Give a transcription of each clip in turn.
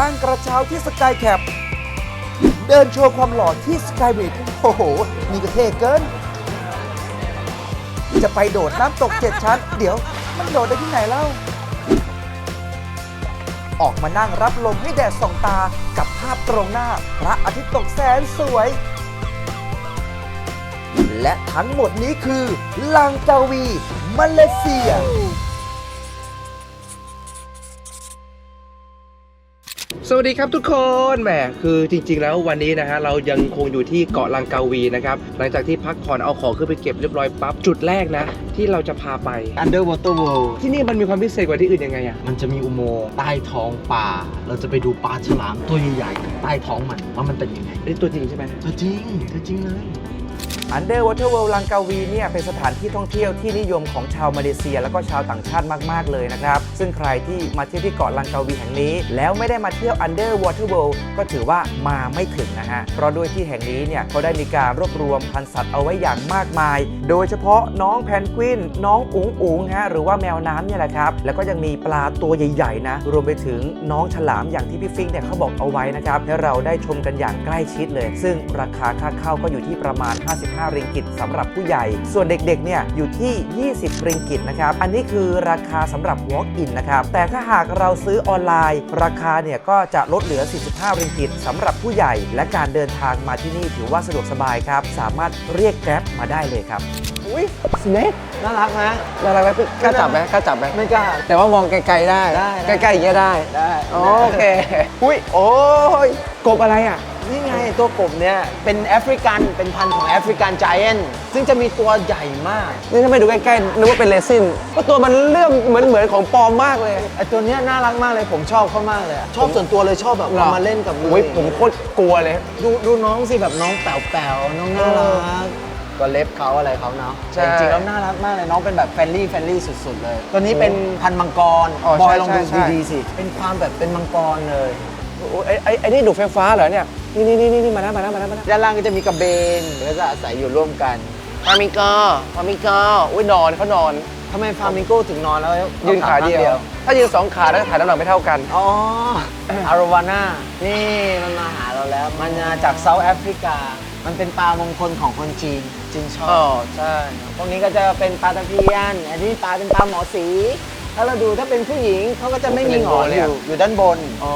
นั่งกระเช้าที่สกายแคปเดินโชว์ความหล่อที่สกายบิดโอ้โห นี่ก็เท่เกิน จะไปโดดน้ำตกเจ็ดชั้น เดี๋ยวมันโดดได้ที่ไหนเล่า ออกมานั่งรับลมให้แดดส่องตากับภาพตรงหน้า พระอาทิตย์ตกแสนสวย และทั้งหมดนี้คือ ลังกาวี มาเลเซีย สวัสดีครับทุกคนแหมคือจริง ๆ แล้ววันนี้นะฮะเรายังคงอยู่ที่เกาะลังกาวีนะครับหลังจากที่พักผ่อนเอาของขึ้นไปเก็บเรียบร้อยปั๊บจุดแรกนะ ที่เราจะพาไป Underwater World ที่นี่มันมีความพิเศษกว่าที่อื่นยังไงอะมันจะมีอุโมงค์ใต้ท้องป่า เราจะไปดูปลาฉลามตัวใหญ่ๆใต้ท้องมันว่ามันเป็นยังไงอันนี้ตัวจริงใช่ไหม ตัวจริงตัวจริงเลย Underwater World ลังกาวีเนี่ยเป็นสถานที่ท่องเที่ยวที่นิยมของชาวมาเลเซีย แล้วก็ชาวต่างชาติมาก ๆ เลยนะครับ ซึ่งใครที่มาเที่ยวที่เกาะลังกาวีแห่งนี้ แล้วไม่ได้มาเที่ยว Underwater World ก็ถือว่ามาไม่ถึงนะฮะ เพราะด้วยที่แห่งนี้เนี่ยเขาได้มีการรวบรวมพันธุ์สัตว์เอาไว้อย่างมากมาย โดยเฉพาะน้องแพนกวิน น้องอุ๋งอุ๋งฮะหรือว่าแมวน้ำเนี่ยแหละครับ แล้วก็ยังมีปลาตัวใหญ่ๆนะ รวมไปถึงน้องฉลามอย่างที่พี่ฟิงเนี่ยเขาบอกเอาไว้นะครับให้เราได้ชมกันอย่างใกล้ชิดเลย ซึ่งราคาค่าเข้าก็อยู่ที่ประมาณ 55 ริงกิตสำหรับผู้ใหญ่ ส่วนเด็กๆเนี่ยอยู่ที่ 20 ริงกิตนะครับ อันนี้คือราคาสำหรับ walk in นะครับ แต่ถ้าหากเราซื้อออนไลน์ ราคาเนี่ยก็จะลดเหลือ 45 ริงกิตสำหรับผู้ใหญ่ และการเดินทางมาที่นี่ถือว่าสะดวกสบายครับ สามารถเรียกแกร็บมาได้เลยครับ อุ้ยสเนกน่ารักนะ น่ารักไหมพี่กล้าจับไหมกล้าจับไหมไม่กล้า แต่ว่ามองไกลๆได้ ได้ใกล้ๆอย่างเงี้ยได้ ได้โอเค อุ้ยโอ้ยกบอะไรอะ นี่ไงตัวกบเนี่ยเป็นแอฟริกันเป็นพันธุ์ของแอฟริกันไจแอนซึ่งจะมีตัวใหญ่มาก นี่ถ้าไม่ดูใกล้ๆนึกว่าเป็นเรซินก็ตัวมันเลื่อมเหมือนเหมือนของปลอมมากเลยไอตัวเนี้ยน่ารักมากเลยผมชอบเขามากเลยอะชอบส่วนตัวเลยชอบแบบเอามาเล่นกับมืโอ้ยผมโคตรกลัวเลย ดูดูน้องสิแบบน้องแป๋วๆน้องน่ารักก็เล็บเขาอะไรเขาเนาะใช่แต่จริงๆแล้วน่ารักมากเลยน้องเป็นแบบแฟรนลี่แฟรนลี่สุดๆเลย ตัวนี้เป็นพันธุ์มังกรอ๋อบอยใช่ลองใช่ดูใช่ ดีๆสิเป็นความแบบเป็นมังกรเลย โอ้ยไอ้ไอ้ไอ้นี่ดูดไฟฟ้าเหรอเนี่ย นี่นี่นี่นี่มาแล้วมาแล้วมาแล้วมาแล้วด้านล่างก็จะมีกระเบนแล้วจะอาศัยอยู่ร่วมกันฟามิงโกฟามิงโกอุ้ยนอนเขานอนทำไมฟามิงโก้ถึงนอนแล้วยืนขาเดียว ถ้ายืนสองขาแล้วถ่ายน้ำหนักไม่เท่ากัน อ๋ออารวาน่านี่มันมาหาเราแล้ว มันมาจากเซาท์แอฟริกา มันเป็นปลามงคลของคนจีนจีนชอบอ๋อใช่พวกนี้ก็จะเป็นปลาตะเพียนอันนี้ปลาเป็นปลาหมอสี ถ้าเราดูถ้าเป็นผู้หญิงเขาก็จะไม่มีหงอนเป็นอโบเลยอะยู่อยู่ด้านบนอ๋อ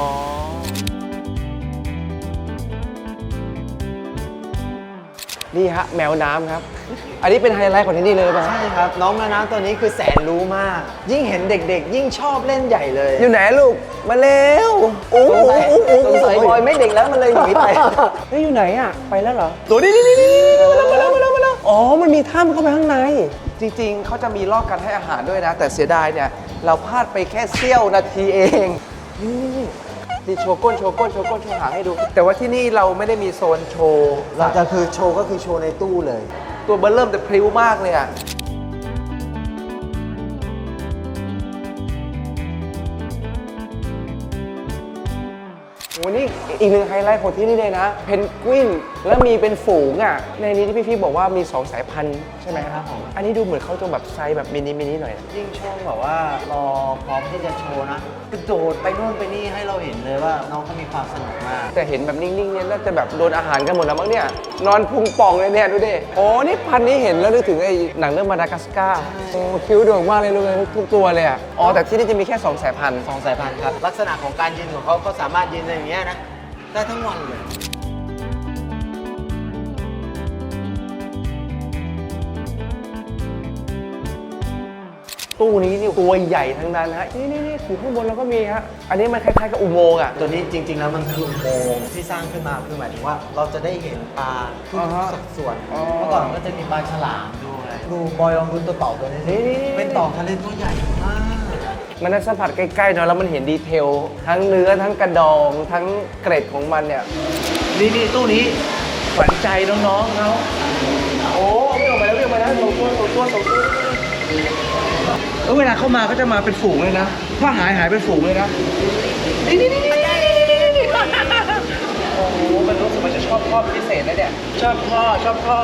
นี่ฮะแมวน้ำครับ อันนี้เป็นไฮไลท์ของที่นี่เลยหรือเปล่าใช่ครับ น้องแมวน้ำตัวนี้คือแสนรู้มาก ยิ่งเห็นเด็กๆ ยิ่งชอบเล่นใหญ่เลย อยู่ไหนลูก มาเร็วโอ้สงสัยสงสัยบอยไม่เด็กแล้วมันเลยหนีไป เฮ้ยอยู่ไหนอะ ไปแล้วเหรอ ตัวนี้นี่นี่นี่มาแล้วมาแล้วมาแล้วมาแล้วอ๋อ มันมีถ้ำเข้าไปข้างใน จริงๆ เขาจะมีลอกการให้อาหารด้วยนะ แต่เสียดายเนี่ย เราพลาดไปแค่เสี้ยวนาทีเอง นี่ นี่โชว์ก้นโชว์ก้นโชว์ก้นโชว์หางให้ดู แต่ว่าที่นี่เราไม่ได้มีโซนโชว์เราจะคือโชว์ก็คือโชว์ในตู้เลย ตัวเบอร์เริ่มแต่พริ้วมากเลยอะวันนี้ อีกหนึ่งไฮไลท์ของที่นี่เลยนะ เพนกวิน แล้วมีเป็นฝูงอะ ในนี้ที่พี่ๆบอกว่ามี 2 สายพันธุ์ใช่ไหมใช่ครับผม อันนี้ดูเหมือนเขาจะแบบไซส์แบบมินิมินิหน่อยนะ ยิ่งช่วงแบบว่ารอพร้อมที่จะโชว์นะกระโดดไปนู่นไปนี่ให้เราเห็นเลยว่าน้องเขามีความสนุกมาก แต่เห็นแบบนิ่งๆเนี่ยน่าจะแบบโดนอาหารกันหมดแล้วมั้งเนี่ย นอนพุงป่องเลยเนี่ยดูดิ โอ้นี่พันธุ์นี้เห็นแล้วนึกถึงไอ้หนังเรื่องมาดากัสการ์โอ้คิ้วโด่งมากเลยลูกเลยทุกตัวเลยอะ อ๋อแต่ที่นี่จะมีแค่2สายพันธุ์ สองสายพันธุ์ครับ ลักษณะของการยืนของเขาเขาสามารถยืนอย่างเงี้ยนะ ได้ทั้งวันเลย ตู้นี้นี่ตัวใหญ่ทั้งนั้นฮะ นี่นี่นี่อยู่ข้างบนเราก็มีฮะ อันนี้มันคล้ายๆกับอุโมงค์อะ ตัวนี้จริง ๆ แล้วมันคืออุโมงค์ที่สร้างขึ้นมาคือหมายถึงว่าเราจะได้เห็นปลาทุกอ่าฮะสัดส่วนอ๋อเมื่อก่อนก็จะมีปลาฉลามด้วยดูบอยลองดูตัวเต่าตัวนี้สินี่ๆๆ เป็นเต่าทะเลตัวใหญ่ มากมันได้สัมผัสใกล้ๆเนาะแล้วมันเห็นดีเทล ทั้งเนื้อทั้งกระดอง ทั้งเกร็ดของมันเนี่ย นี่นี่ตู้นี้ขวัญใจน้องๆเขาโอ้วิ่งออกมาแล้ววิ่งออกมาแล้วสองตัวสองตัวสองตัวเออเวลาเข้ามาก็จะมาเป็นฝูงเลยนะ ถ้าหายหายเป็นฝูงเลยนะนี่นี่นี่นี่นี่โอ้โหมันรู้สึกมันจะชอบพ่อเป็นพิเศษนะเนี่ยชอบพ่อชอบพ่อ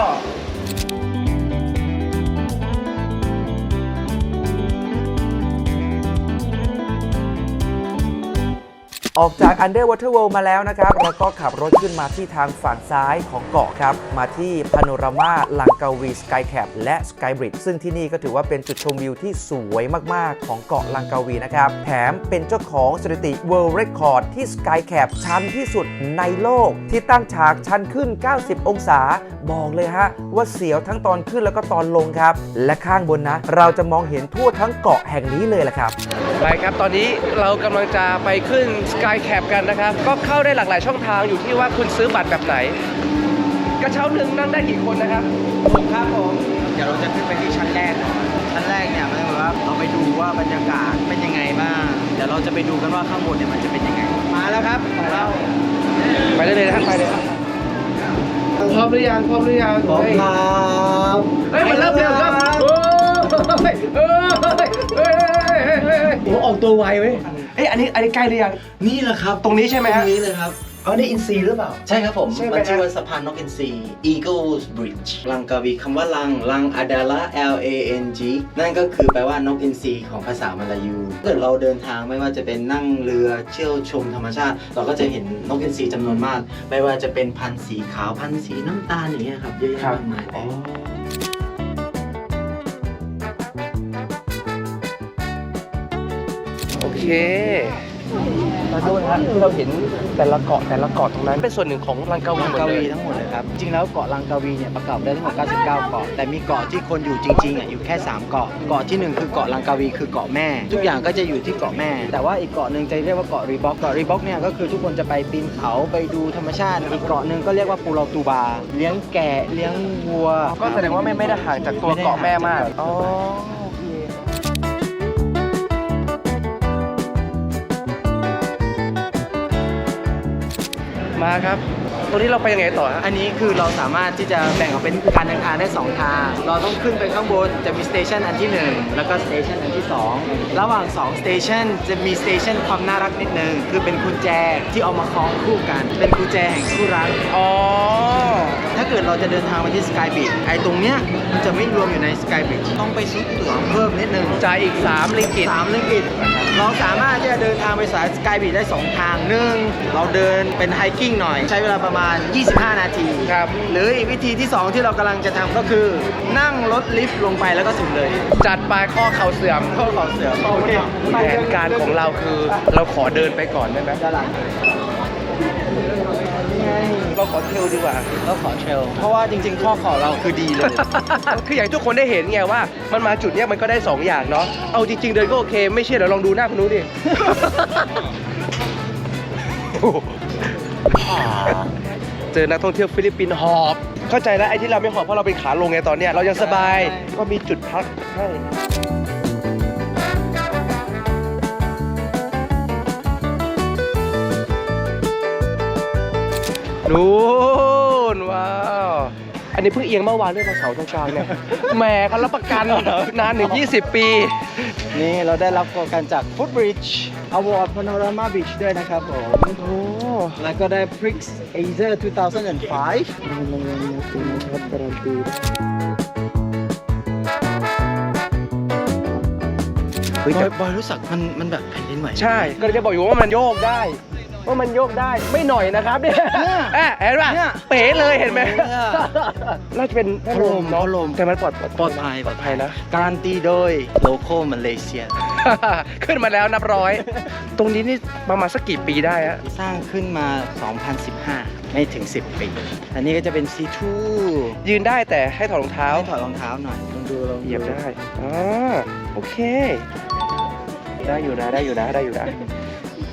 ออกจาก Underwater World มาแล้วนะครับ แล้วก็ขับรถขึ้นมาที่ทางฝั่งซ้ายของเกาะครับ มาที่พาโนรามาลังกาวีสกายแคปและสกายบริดซึ่งที่นี่ก็ถือว่าเป็นจุดชมวิวที่สวยมาก ๆ ของเกาะลังกาวีนะครับ แถมเป็นเจ้าของสถิติ World Record ที่สกายแคปชันที่สุดในโลก ที่ตั้งฉากชันขึ้น 90 องศา บอกเลยฮะ ว่าเสียวทั้งตอนขึ้นแล้วก็ตอนลงครับ และข้างบนนะ เราจะมองเห็นทั่วทั้งเกาะแห่งนี้เลยแหละครับ ไปครับ ตอนนี้เรากำลังจะไปขึ้น Sky Cap กันนะครับ ก็เข้าได้หลากหลายช่องทางอยู่ที่ว่าคุณซื้อบัตรแบบไหน กระเช้าหนึ่งนั่งได้กี่คนนะครับผมครับผม เดี๋ยวเราจะขึ้นไปที่ชั้นแรกก่อนชั้นแรกเนี่ยมันเหมือนว่าเราไปดูว่าบรรยากาศเป็นยังไงบ้าง เดี๋ยวเราจะไปดูกันว่าข้างบนเนี่ยมันจะเป็นยังไง มาแล้วครับของเรา ไปได้เลยนะครับไปเลยครับพร้อมหรือยังพร้อมหรือยังพร้อมเฮ้ยครับเฮ้ยมันเริ่มเร็วครับโอ้ยเฮ้ยเฮ้ยเฮ้ยเฮ้ยเฮ้ยเฮ้ยโอ้ออกตัวไวเว้ย เอ้ยอันนี้อันนี้ใกล้หรือยัง นี่แหละครับตรงนี้ใช่ไหมตรฮะงนี้เลยครับอ๋อนี่อินซีหรือเปล่า ใช่ครับผม ใช่ไหมมันชื่อฮะว่าสะพานนกอินทรี Eagles Bridge ลังกาวีคำว่าลัง ลังอาดาละ L A N G นั่นก็คือแปลว่านกอินทรีของภาษามาลายูถ้าเกิดเราเดินทางไม่ว่าจะเป็นนั่งเรือเที่ยวชมธรรมชาติ เราก็จะเห็นนกอินทรีจำนวนมาก ไม่ว่าจะเป็นพันธุ์สีขาวพันธุ์สีน้ำตาลอย่างเงี้ยครับเยอะแยะมากมายเลยโอ เคมาดูนะฮะที่เราเห็นแต่ละเกาะแต่ละเกาะตรงนั้น เป็นส่วนหนึ่งของลังกาวีลังหมดกาเลวียทั้งหมดเลยครับ จริงแล้วเกาะลังกาวีเนี่ยประกอบได้ทั้งหมด 99 เกาะ แต่มีเกาะที่คนอยู่จริงๆอะอยู่แค่ 3 เกาะ เกาะที่1 คือเกาะลังกาวีคือเกาะแม่ ทุกอย่างก็จะอยู่ที่เกาะแม่ แต่ว่าอีกเกาะหนึ่งจะเรียกว่าเกาะรีบ็อก เกาะรีบ็อกเนี่ยก็คือทุกคนจะไปปีนเขาไปดูธรรมชาติ อีกเกาะหนึ่งก็เรียกว่าปูเราตูบา เลี้ยงแกะเลี้ยงวัว ก็แสดงว่าไม่ไม่ได้ห่างจากตัวเกาะแม่มาก อ๋อ มาครับ ตรงนี้เราไปยังไงต่อฮะ อันนี้คือเราสามารถที่จะแบ่งออกเป็นการเดินทางได้ 2 ทาง เราต้องขึ้นไปข้างบนจะมีสเตชันอันที่ 1 แล้วก็สเตชันอันที่ 2 ระหว่าง2สเตชันจะมีสเตชันความน่ารักนิดนึง คือเป็นกุญแจที่เอามาคล้องคู่กัน เป็นกุญแจแห่งคู่รัก อ๋อ ถ้าเกิดเราจะเดินทางไปที่สกายบีชไอ้ตรงเนี้ยมันจะไม่รวมอยู่ในสกายบีชต้องไปซื้อตั๋วเพิ่มนิดนึงจ่ายอีก3ลิงกิตสามลิงกิตเราสามารถที่จะเดินทางไปสายสกายบีชได้ 2 ทางหนึ่งเราเดินเป็นไฮกิ้งหน่อยใช้เวลาประมาณ25 นาทีครับ หรืออีกวิธีที่ 2 ที่เรากำลังจะทำก็คือ นั่งรถลิฟต์ลงไปแล้วก็ถึงเลย จัดไปข้อเข่าเสื่อมเข้าเขาเสือโอเคแผนการของเราคือเราขอเดินไปก่อนได้ไหมด้านหลังเราขอเทรลดีกว่าก็ขอเทรลเพราะว่าจริงๆ ข้อเข่าเราคือดีเลย คืออย่างที่ทุกคนได้เห็นไงว่า มันมาจุดเนี้ยมันก็ได้ 2 อย่างเนาะ เอาจริง ๆ เดินก็โอเค ไม่เชื่อเดี๋ยวลองดูหน้าคุณนู้นดิ เจอนักท่องเที่ยวฟิลิปปินส์หอบ เข้าใจแล้วไอ้ที่เราไม่หอบเพราะเราเป็นขาลงไงตอนเนี้ยเรายังสบายใช่ก็มีจุดพักให้นู่นว้าว อันนี้เพิ่งเอียงเมื่อวานด้วยมาเสาตรงกลางเนี่ย แหมเขารับประกันนานถึง 20 ปี นี่เราได้รับกันจาก Footbridge Award Panorama Beach ด้วยนะครับผมโอ้แล้วก็ได้ Prix Asia 2005เฮ้ยแต่บอยรู้สึกมันมันแบบแผ่นดินไหว ใช่ ก็เลยจะบอกอยู่ว่ามันโยกได้ ว่ามันโยกได้ไม่หน่อยนะครับเนี่ยเนี่ยเอ๊ะเห็นป่ะเนี่ยเป๋เลยเห็นไหมเป๋เลยอะน่าจะเป็นพัดลมเนาะพัดลมแต่มันปลอดปลอดภัยปลอดภัยนะ การันตีโดยโลโก้มาเลเซีย ขึ้นมาแล้วนับร้อย ตรงนี้นี่ประมาณสักกี่ปีได้ฮะ สร้างขึ้นมา 2015 ไม่ถึง 10 ปี อันนี้ก็จะเป็น C2 ยืนได้แต่ให้ถอดรองเท้า ให้ถอดรองเท้าหน่อยลองดูลองเหยียบได้อ๋อโอเค ได้อยู่นะ ได้อยู่นะ ได้อยู่นะ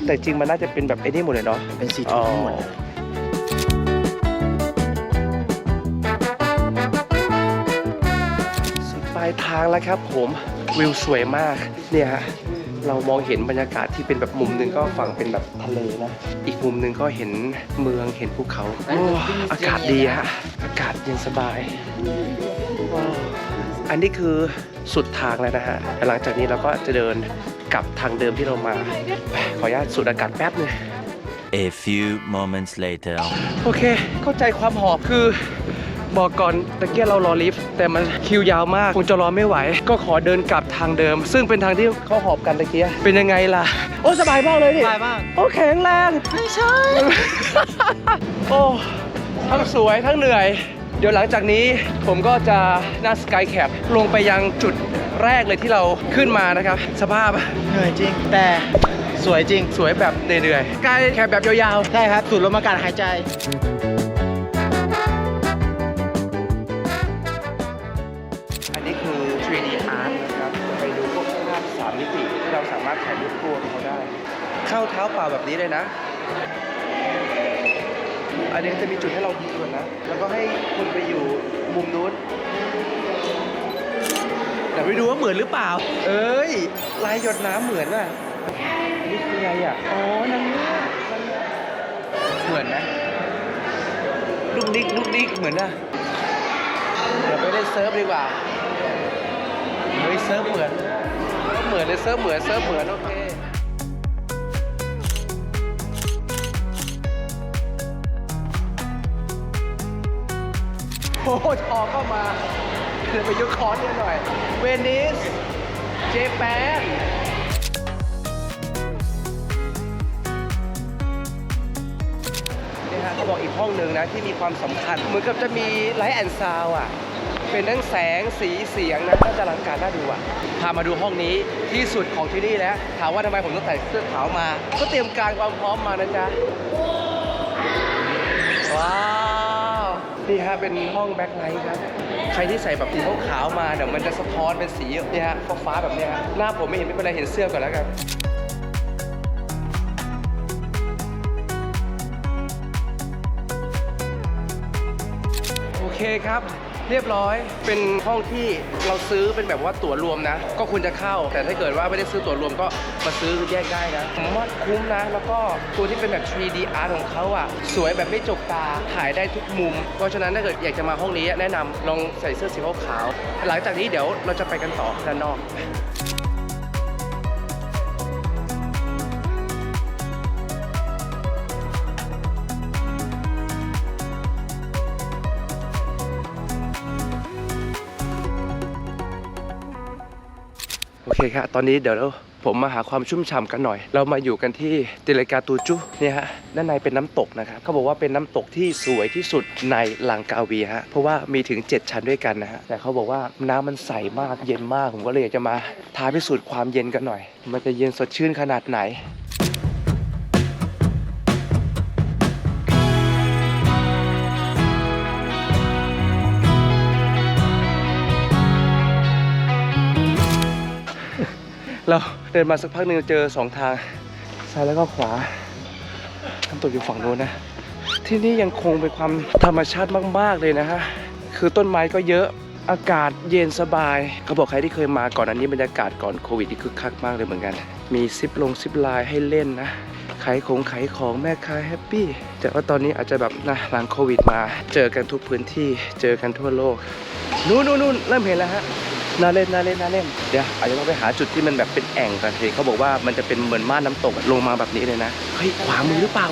แต่จริงมันน่าจะเป็นแบบไอ้นี่หมดเลยเนาะเป็น C2 อ๋อทั้งหมดเลย สุดปลายทางแล้วครับผมวิวสวยมากเนี่ยฮะเรามองเห็นบรรยากาศที่เป็นแบบมุมหนึ่งก็ฝั่งเป็นแบบทะเลนะ อีกมุมหนึ่งก็เห็นเมืองเห็นภูเขาโอ้อากาศดีฮะอากาศเย็นสบายว้าวอันนี้คือสุดทางแล้วนะฮะแต่หลังจากนี้เราก็จะเดิน กลับทางเดิมที่เรามา ขออนุญาตสูดอากาศแป๊บหนึง A few moments later. โอเค เข้าใจความหอบคือบอกก่อนตะเกียเรารอลิฟต์แต่มันคิวยาวมาก คงจะรอไม่ไหว ก็ขอเดินกลับทางเดิม ซึ่งเป็นทางที่เขาหอบกันตะเกียเป็นยังไงล่ะ โอ้สบายมากเลยดิสบายมาก โอ้แข็งแรงไม่ใช่ โอ้ทั้งสวยทั้งเหนื่อย เดี๋ยวหลังจากนี้ผมก็จะนั่งสกายแคปลงไปยังจุด แรกเลยที่เราขึ้นมานะครับ สภาพเหนื่อยจริง แต่สวยจริง สวยแบบเหนื่อยๆสกายแคปแบบยาวใช่ครับสูดลมอากาศหายใจๆอันนี้คือ 3D art นะครับไปดูพวกภาพสามมิติที่เราสามารถถ่ายรูปตัวเขาได้เข้าเท้าเปล่าแบบนี้เลยนะ อันนี้จะมีจุดให้เรายืนนะ แล้วก็ให้คุณไปอยู่มุมนู้น เดี๋ยวไปดูว่าเหมือนหรือเปล่า เอ้ย ลายหยดน้ำเหมือนอะ นี่คืออะไรอะอ๋อนางเงือกนางเงือกเหมือนไหมลูกนิกลูกนิกเหมือนอะ เดี๋ยวไปเล่นเซิร์ฟดีกว่า เฮ้ยเซิร์ฟเหมือนเหมือนเลยเซิร์ฟเหมือนเซิร์ฟเหมือนโอเคโอ้โหทอเข้ามา เดี๋ยวไปยกคอนเนี่ยหน่อย เวนิส เจแปนนี่ฮะเขาบอกอีกห้องหนึ่งนะ ที่มีความสำคัญ เหมือนกับจะมีไลท์แอนด์ซาวอะ เป็นทั้งแสงสีเสียงนะน่าจะอลังการน่าดูอะ พามาดูห้องนี้ที่สุดของที่นี่แล้ว ถามว่าทำไมผมต้องใส่เสื้อขาวมา ก็เตรียมการความพร้อมมานะจ๊ะ ว้าว นี่ฮะเป็นห้องแบ็คไลท์ครับ ใครที่ใส่แบบสีขาวๆมาเดี๋ยวมันจะสะท้อนเป็นสีเนี่ยฮะฟ้าๆแบบนี้ฮะหน้าผมไม่เห็นไม่เป็นไรเห็นเสื้อก่อนแล้วกันโอเคครับ เรียบร้อย เป็นห้องที่เราซื้อเป็นแบบว่าตั๋วรวมนะ ก็ควรจะเข้า แต่ถ้าเกิดว่าไม่ได้ซื้อตั๋วรวมก็มาซื้อแยกได้นะผมว่าคุ้มนะ แล้วก็ตัวที่เป็นแบบ 3D art ของเขาอะ สวยแบบไม่จกตา ถ่ายได้ทุกมุม เพราะฉะนั้นถ้าเกิดอยากจะมาห้องนี้แนะนำลองใส่เสื้อสีขาว หลังจากนี้เดี๋ยวเราจะไปกันต่อด้านนอก อเคครับตอนนี้เดี๋ยวเราผมมาหาความชุ่มฉ่ากันหน่อย เรามาอยู่กันที่ติเลกาตูจุเนี่ยฮะ ด้านในเป็นน้ำตกนะครับ เขาบอกว่าเป็นน้ำตกที่สวยที่สุดในลังกาวีฮะ เพราะว่ามีถึง 7 ชั้นด้วยกันนะฮะ แต่เขาบอกว่าน้ำมันใสมาก เย็นมาก ผมก็เลยอยากจะมาท้าพิสูจน์ความเย็นกันหน่อย มันจะเย็นสดชื่นขนาดไหน เราเดินมาสักพักหนึ่งเจอสองทาง ซ้ายแล้วก็ขวาน้ำตกอยู่ฝั่งโน้นนะ ที่นี่ยังคงเป็นความธรรมชาติมาก ๆ เลยนะฮะ คือต้นไม้ก็เยอะ อากาศเย็นสบาย เขาบอกใครที่เคยมาก่อนอันนี้บรรยากาศก่อนโควิดนี่คึกคักมากเลยเหมือนกัน มีซิปลงซิปไลน์ให้เล่นนะ ขายของขายของแม่ค้าแฮปปี้ แต่ว่าตอนนี้อาจจะแบบนะหลังโควิดมา เจอกันทุกพื้นที่ เจอกันทั่วโลก นู่นนู่นนู่นเริ่มเห็นแล้วฮะ น่าเล่นน่าเล่นน่าเล่นเดี๋ยวอาจจะต้องไปหาจุดที่มันแบบเป็นแอ่งกันเห็นเขาบอกว่ามันจะเป็นเหมือนม่านน้ำตกอะลงมาแบบนี้เลยนะเฮ้ยขวามือหรือเปล่า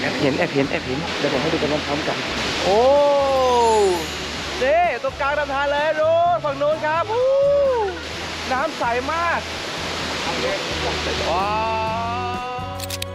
แอบเห็นแอบเห็นแอบเห็นเดี๋ยวผมให้ดูกันพร้อมๆกัน โอ้เด้ตรงกลางลำธารเลยดูฝั่งโน้นครับอู้น้ำใสมากว้าว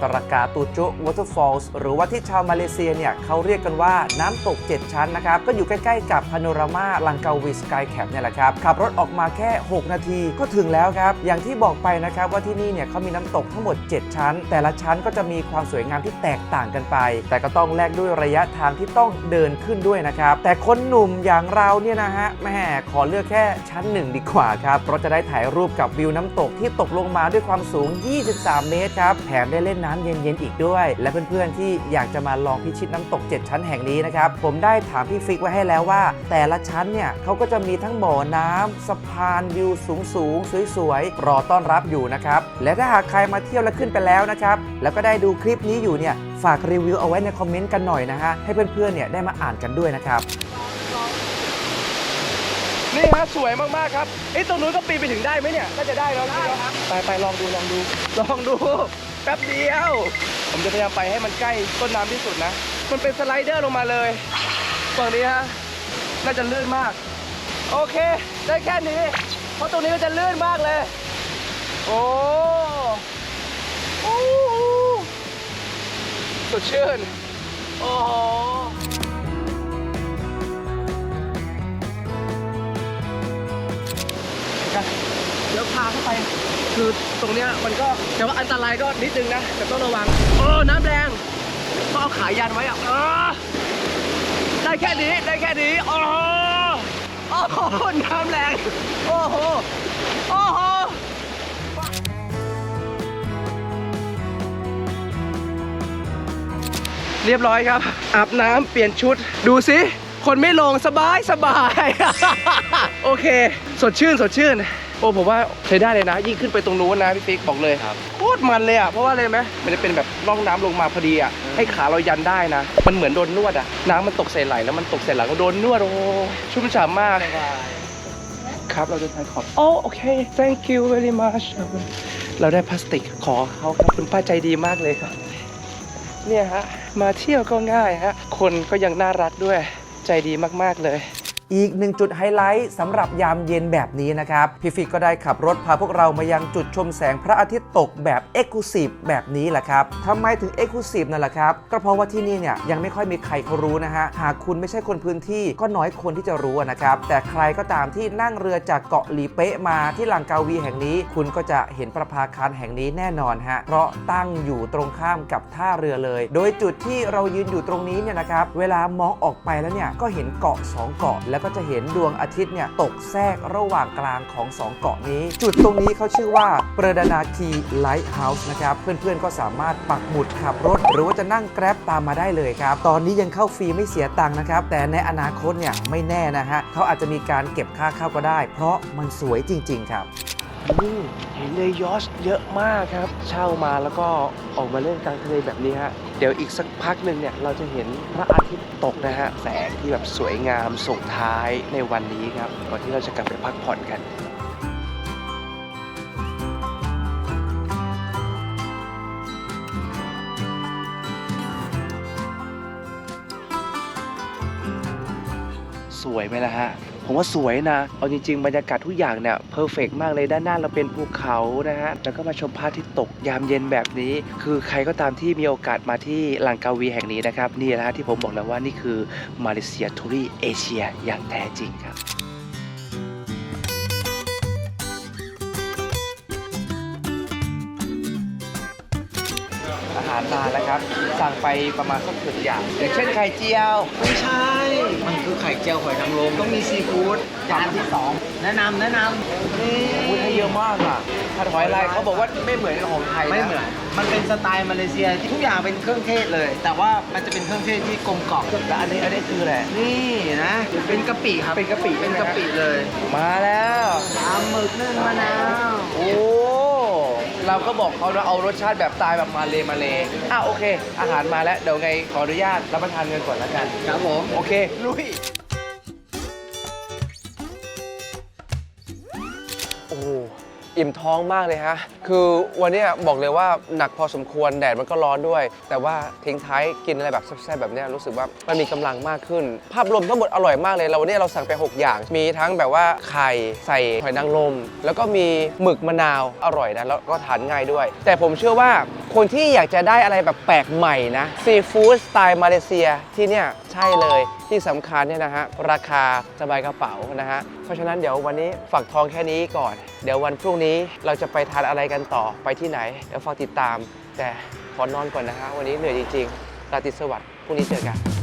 ตรากาตูจุ Waterfalls หรือว่าที่ชาวมาเลเซียเนี่ยเขาเรียกกันว่าน้ำตก 7 ชั้นนะครับ ก็อยู่ใกล้ๆกับพาโนรามาลังกาวีสกายแคปเนี่ยแหละครับ ขับรถออกมาแค่ 6 นาทีก็ถึงแล้วครับ อย่างที่บอกไปนะครับว่าที่นี่เนี่ยเขามีน้ำตกทั้งหมด 7 ชั้น แต่ละชั้นก็จะมีความสวยงามที่แตกต่างกันไป แต่ก็ต้องแลกด้วยระยะทางที่ต้องเดินขึ้นด้วยนะครับแต่คนหนุ่มอย่างเราเนี่ยนะฮะแม่ขอเลือกแค่ชั้น 1 ดีกว่าครับเพราะจะได้ถ่ายรูปกับวิวน้ำตกที่ตกลงมาด้วยความสูง 23 เมตรครับแถมได้เล่นน้ำเย็นๆอีกด้วย และเพื่อนๆที่อยากจะมาลองพิชิตน้ำตก 7 ชั้นแห่งนี้นะครับ ผมได้ถามพี่ฟิกไว้ให้แล้วว่า แต่ละชั้นเนี่ยเขาก็จะมีทั้งบ่อน้ำสะพานวิวสูงๆสวยๆรอต้อนรับอยู่นะครับ และถ้าหากใครมาเที่ยวแล้วขึ้นไปแล้วนะครับ แล้วก็ได้ดูคลิปนี้อยู่เนี่ยฝากรีวิวเอาไว้ในคอมเมนต์กันหน่อยนะฮะให้เพื่อนๆเนี่ยได้มาอ่านกันด้วยนะครับนี่ฮะสวยมากๆครับไอ้ยตรงนู้นก็ปีนไปถึงได้ไหมเนี่ยน่าจะได้แล้วได้ครับไปไปลองดูลองดูลองดูแป๊บเดียว ผมจะพยายามไปให้มันใกล้ต้นน้ำที่สุดนะ มันเป็นสไลเดอร์ลงมาเลยฝั่งนี้ฮะ น่าจะลื่นมาก โอเค ได้แค่นี้ เพราะตรงนี้มันจะลื่นมากเลย โอ้โอ้สดชื่น โอ้โหเดี๋ยวพาเข้าไป รงเนี้ยมันก็แต่ว่าอันตรายก็นิดนึงนะแต่ต้องระวังโอ้น้ำแดงต้องเอาขายันไว้อะเอได้แค่นี้ได้แค่นี้โอ้โหโอ้โหน้ำแรงโอ้โหโอ้โหเรียบร้อยครับ อาบน้ำเปลี่ยนชุด ดูสิ คนไม่ลงสบายสบาย โอเค สดชื่น สดชื่น โอ้ผมว่าใช้ได้เลยนะ ยิ่งขึ้นไปตรงนู้นนะพี่ฟิกบอกเลยครับ โคตรมันเลยอะเพราะว่าอะไรไหมมันจะเป็นแบบร่องน้ำลงมาพอดีอะให้ขาเรายันได้นะ มันเหมือนโดนนวดอะน้ำมันตกใส่ไหลแล้วมันตกใส่หลังก็โดนนวดโอ้ชุ่มฉ่ำมาก ครับ เราจะทานขอบโอ้โอเค thank you very much เราได้พลาสติกขอเขาครับคุณป้าใจดีมากเลยครับ เนี่ยฮะ มาเที่ยวก็ง่ายฮะ คนก็ยังน่ารักด้วย ใจดีมากๆเลย อีกหนึ่งจุดไฮไลท์สำหรับยามเย็นแบบนี้นะครับ พี่ฟิกก็ได้ขับรถพาพวกเรามายังจุดชมแสงพระอาทิตย์ตกแบบเอ็กซ์คลูซีฟแบบนี้แหละครับทำไมถึงเอ็กซ์คลูซีฟนั่นแหละครับ ก็เพราะว่าที่นี่เนี่ยยังไม่ค่อยมีใครเขารู้นะฮะ หากคุณไม่ใช่คนพื้นที่ก็น้อยคนที่จะรู้นะครับ แต่ใครก็ตามที่นั่งเรือจากเกาะหลีเป๊ะมาที่ลังกาวีแห่งนี้ คุณก็จะเห็นประภาคารแห่งนี้แน่นอนฮะ เพราะตั้งอยู่ตรงข้ามกับท่าเรือเลย โดยจุดที่เรายืนอยู่ตรงนี้เนี่ยนะครับ เวลามองออกไปแล้วเนี่ยก็เห็นเกาะสองเกาะแล้วก็จะเห็นดวงอาทิตย์เนี่ยตกแทรกระหว่างกลางของสองเกาะนี้ จุดตรงนี้เขาชื่อว่าเปรดานาคีไลท์เฮาส์นะครับ เพื่อนๆก็สามารถปักหมุดขับรถ หรือว่าจะนั่งแกร็บตามมาได้เลยครับ ตอนนี้ยังเข้าฟรีไม่เสียตังค์นะครับ แต่ในอนาคตเนี่ยไม่แน่นะฮะเขาอาจจะมีการเก็บค่าเข้าก็ได้ เพราะมันสวยจริง ๆ ครับ อืมเห็นเลยยอชเยอะมากครับ เช่ามาแล้วก็ออกมาเล่นกลางทะเลแบบนี้ฮะ เดี๋ยวอีกสักพักหนึ่งเนี่ย เราจะเห็นพระอาทิตย์ตกนะฮะ แสงที่แบบสวยงามส่งท้ายในวันนี้ครับก่อนที่เราจะกลับไปพักผ่อนกันสวยไหมล่ะฮะ ผมว่าสวยนะ เอาจริง ๆ บรรยากาศทุกอย่างเนี่ยเพอร์เฟกมากเลยด้านหน้าเราเป็นภูเขานะฮะ แล้วก็มาชมพระอาทิตย์ตกยามเย็นแบบนี้ คือใครก็ตามที่มีโอกาสมาที่ลังกาวีแห่งนี้นะครับ นี่แหละฮะที่ผมบอกแล้วว่านี่คือมาเลเซียทูรีเอเชียอย่างแท้จริงครับอาหารมาแล้วครับ สั่งไปประมาณสักสิบอย่างอย่างเช่นไข่เจียว ไม่ใช่ มันคือไข่เจียวหอยนางรมต้องมีซีฟู้ดจานที่สองแนะนำแนะนอุ้ยให้เยอะมากอะผัดหอยลายเขาบอกว่าไม่เหมือนของไทยำนะไม่เหมือน มันเป็นสไตล์มาเลเซียที่ทุกอย่างเป็นเครื่องเทศเลย แต่ว่ามันจะเป็นเครื่องเทศที่กลมกล่อมแล้วอันนี้อันนี้คืออะไรนี่นะเป็นกะปิครับเป็นกะปิเป็นกะปิเลย มาแล้วตามหมึกนึ่งมะนาวโอ้ เราก็บอกเขานะเอารสชาติแบบสไตล์แบบมาเลมาเลอะโอเค อาหารมาแล้วเดี๋ยวไงขออนุญาตรับประทานกันก่อนแล้วกัน ครับผม โอเคลุย อิ่มท้องมากเลยฮะ คือวันนี้บอกเลยว่าหนักพอสมควรแดดมันก็ร้อนด้วย แต่ว่าทิ้งท้ายกินอะไรแบบแซ่บๆแบบเนี้ยรู้สึกว่ามันมีกำลังมากขึ้น ภาพรวมทั้งหมดอร่อยมากเลยเราวันนี้เราสั่งไป 6 อย่าง มีทั้งแบบว่าไข่ใส่หอยนางรมแล้วก็มีหมึกมะนาวอร่อยนะแล้วก็ทานง่ายด้วย แต่ผมเชื่อว่าคนที่อยากจะได้อะไรแบบแปลกใหม่นะซีฟู้ดสไตล์มาเลเซียที่เนี่ยใช่เลยที่สำคัญเนี่ยนะฮะราคาสบายกระเป๋านะฮะเพราะฉะนั้นเดี๋ยววันนี้ฝากทองแค่นี้ก่อน เดี๋ยววันพรุ่งนี้เราจะไปทานอะไรกันต่อไปที่ไหน เดี๋ยวฝากติดตาม แต่ขอนอนก่อนนะฮะวันนี้เหนื่อยจริงๆราตรีสวัสดิ์พรุ่งนี้เจอกัน